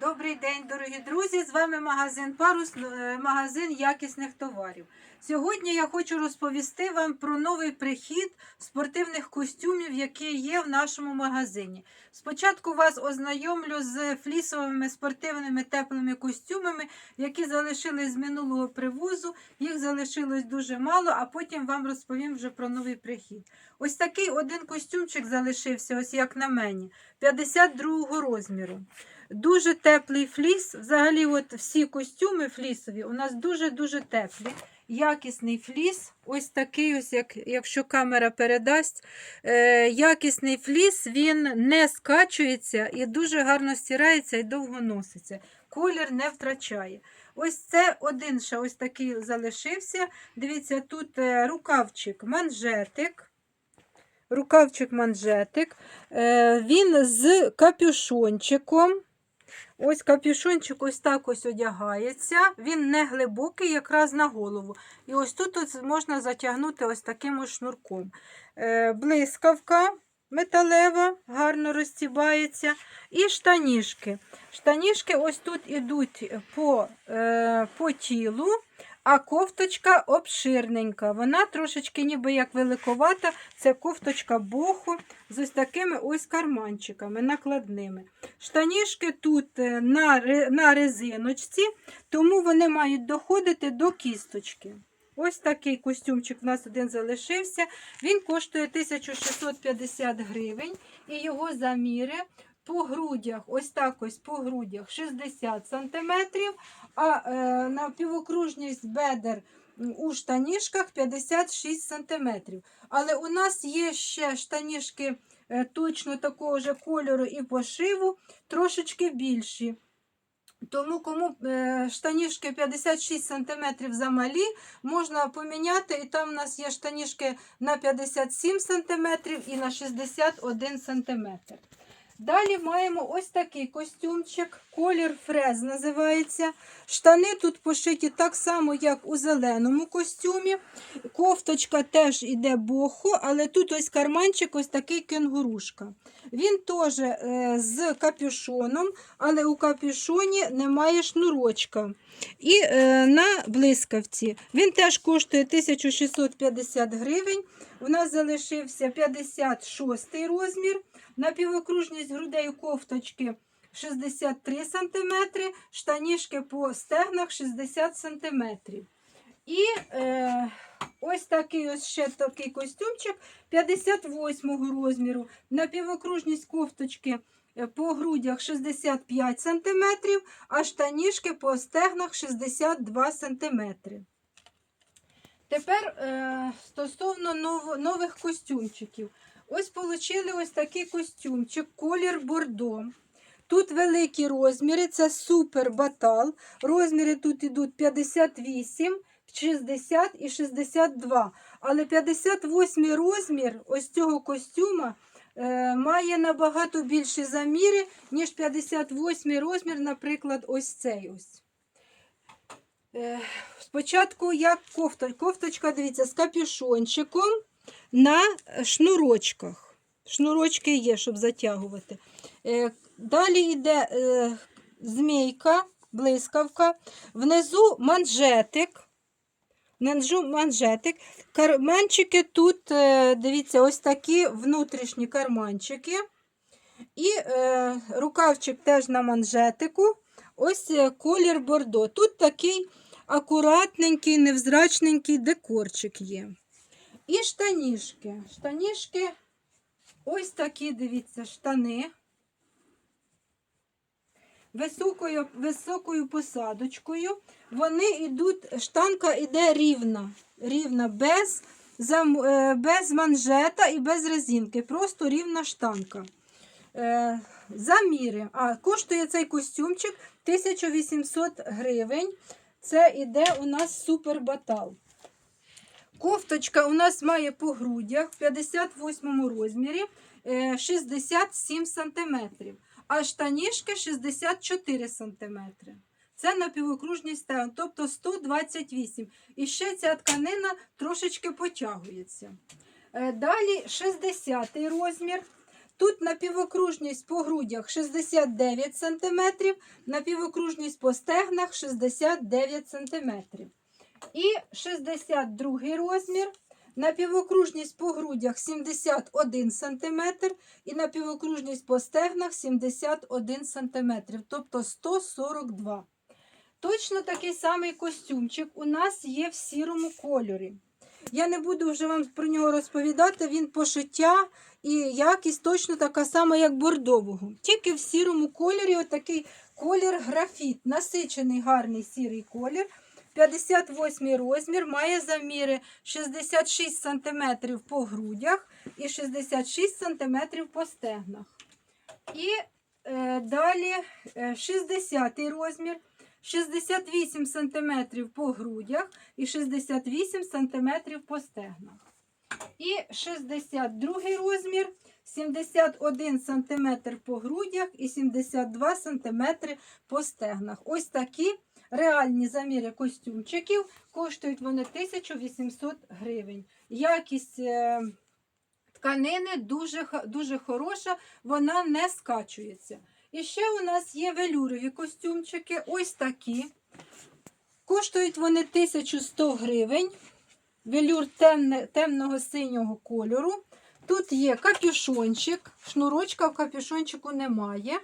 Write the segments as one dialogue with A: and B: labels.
A: Добрий день, дорогі друзі! З вами магазин Парус, е, магазин якісних товарів. Сьогодні я хочу розповісти вам про новий прихід спортивних костюмів, які є в нашому магазині. Спочатку вас ознайомлю з флісовими спортивними теплими костюмами, які залишились з минулого привозу. Їх залишилось дуже мало, а потім вам розповім вже про новий прихід. Ось такий один костюмчик залишився, ось як на мені, 52 розміру. Дуже теплий фліс. Взагалі, от всі костюми флісові у нас дуже-дуже теплі. Якісний фліс, ось такий, ось, як, якщо камера передасть. Е, якісний фліс, він не скачується і дуже гарно стирається і довго носиться. Колір не втрачає. Ось це один ще ось такий залишився. Дивіться, тут е, рукавчик, манжетик. Рукавчик манжетик. Е, він з капюшончиком. Ось капюшончик ось так ось одягається. Він не глибокий, якраз на голову. І ось тут ось можна затягнути ось таким ось шнурком. Е, блискавка металева, гарно розтібається. І штанішки. Штанішки ось тут ідуть по, е, по тілу. А кофточка обширненька. Вона трошечки ніби як великовата. Це кофточка боху з ось такими ось карманчиками накладними. Штанішки тут е, на, на резиночці, тому вони мають доходити до кісточки. Ось такий костюмчик у нас один залишився. Він коштує 1650 гривень і його заміри по грудях, ось так ось по грудях 60 см, а е, на півокружність бедер у штанішках 56 см. Але у нас є ще штанішки е, точно такого ж кольору і пошиву, трошечки більші. Тому кому штанішки 56 см замалі, можна поміняти. І там у нас є штанішки на 57 см і на 61 см. Далі маємо ось такий костюмчик, колір фрез називається. Штани тут пошиті так само, як у зеленому костюмі. Кофточка теж іде боху, але тут ось карманчик, ось такий кенгурушка. Він теж е, з капюшоном, але у капюшоні немає шнурочка. І е, на блискавці. Він теж коштує 1650 гривень. У нас залишився 56 розмір. На півокружність грудей кофточки 63 см, штанішки по стегнах 60 см. І е, ось такий ось ще такий костюмчик 58 розміру. На півокружність кофточки по грудях 65 см, а штанішки по стегнах 62 см. Тепер е, стосовно нов, нових костюмчиків. Ось получили ось такий костюмчик, колір бордо. Тут великі розміри, це супер батал. Розміри тут йдуть 58, 60 і 62. Але 58 розмір ось цього костюма е, має набагато більші заміри, ніж 58 розмір, наприклад, ось цей ось. Е, спочатку як кофта. Кофточка, дивіться, з капюшончиком на шнурочках. Шнурочки є, щоб затягувати. Е, Далі йде е, змійка, блискавка, внизу манжетик. Манжетик. Карманчики тут, е, дивіться, ось такі внутрішні карманчики. І е, рукавчик теж на манжетику. Ось е, колір бордо. Тут такий акуратненький, невзрачненький декорчик є. І штанішки. Штанішки, ось такі, дивіться, штани. Високою, високою посадочкою. Вони йдуть, штанка йде рівна, рівна, без, е, без манжета і без резинки. Просто рівна штанка. Е, заміри. А, коштує цей костюмчик 1800 гривень. Це іде у нас супер батал. Кофточка у нас має по грудях в 58 розмірі е, 67 см, а штанішки 64 см. Це на півокружній стегон, тобто 128. І ще ця тканина трошечки потягується. Е, Далі 60 розмір. Тут напівокружність по грудях 69 см, напівокружність по стегнах 69 см. І 62 розмір. Напівокружність по грудях 71 см і напівокружність по стегнах 71 см, тобто 142 Точно такий самий костюмчик у нас є в сірому кольорі. Я не буду вже вам про нього розповідати, він пошиття і якість точно така сама, як бордового. Тільки в сірому кольорі отакий колір графіт, насичений гарний сірий колір. 58 розмір, має заміри 66 см по грудях і 66 см по стегнах. І е, далі е, 60 розмір, 68 см по грудях і 68 см по стегнах. І 62 розмір, 71 см по грудях і 72 см по стегнах. Ось такі реальні заміри костюмчиків. Коштують вони 1800 гривень. Якість е, тканини дуже, дуже хороша, вона не скачується. І ще у нас є велюрові костюмчики, ось такі. Коштують вони 1100 гривень. Велюр темне, темного синього кольору. Тут є капюшончик, шнурочка в капюшончику немає.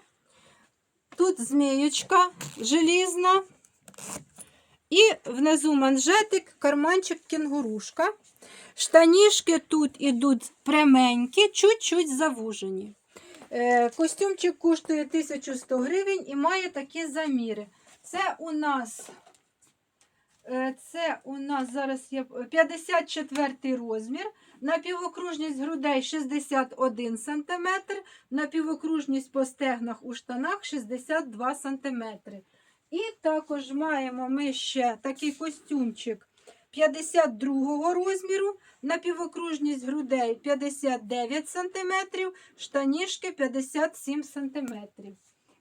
A: Тут зміючка желізна. І внизу манжетик, карманчик, кінгурушка. Штанішки тут ідуть пряменькі, чуть-чуть завужені. Е, Костюмчик коштує 1100 гривень і має такі заміри. Це у нас, е, це у нас зараз є 54 розмір, напівокружність грудей 61 см, напівокружність по стегнах у штанах 62 см. І також маємо ми ще такий костюмчик 52 розміру, напівокружність грудей 59 см, штанішки 57 см.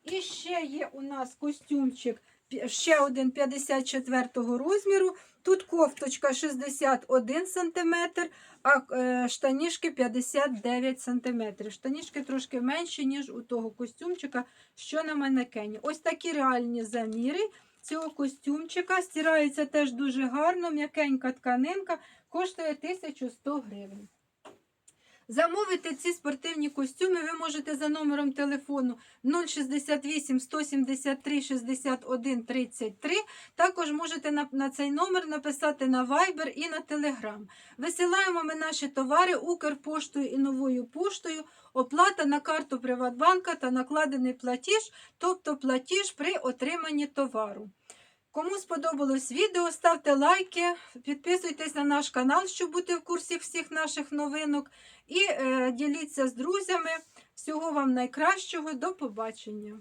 A: І ще є у нас костюмчик ще один 54 розміру. Тут кофточка 61 см, а штанішки 59 см. Штанішки трошки менші, ніж у того костюмчика, що на манекені. Ось такі реальні заміри цього костюмчика. Стирається теж дуже гарно, м'якенька тканинка, коштує 1100 гривень. Замовити ці спортивні костюми ви можете за номером телефону 068 173 61 33. Також можете на, на цей номер написати на Viber і на Telegram. Висилаємо ми наші товари Укрпоштою і новою поштою. Оплата на карту Приватбанка та накладений платіж, тобто платіж при отриманні товару. Кому сподобалось відео, ставте лайки, підписуйтесь на наш канал, щоб бути в курсі всіх наших новинок. І е, діліться з друзями. Всього вам найкращого. До побачення!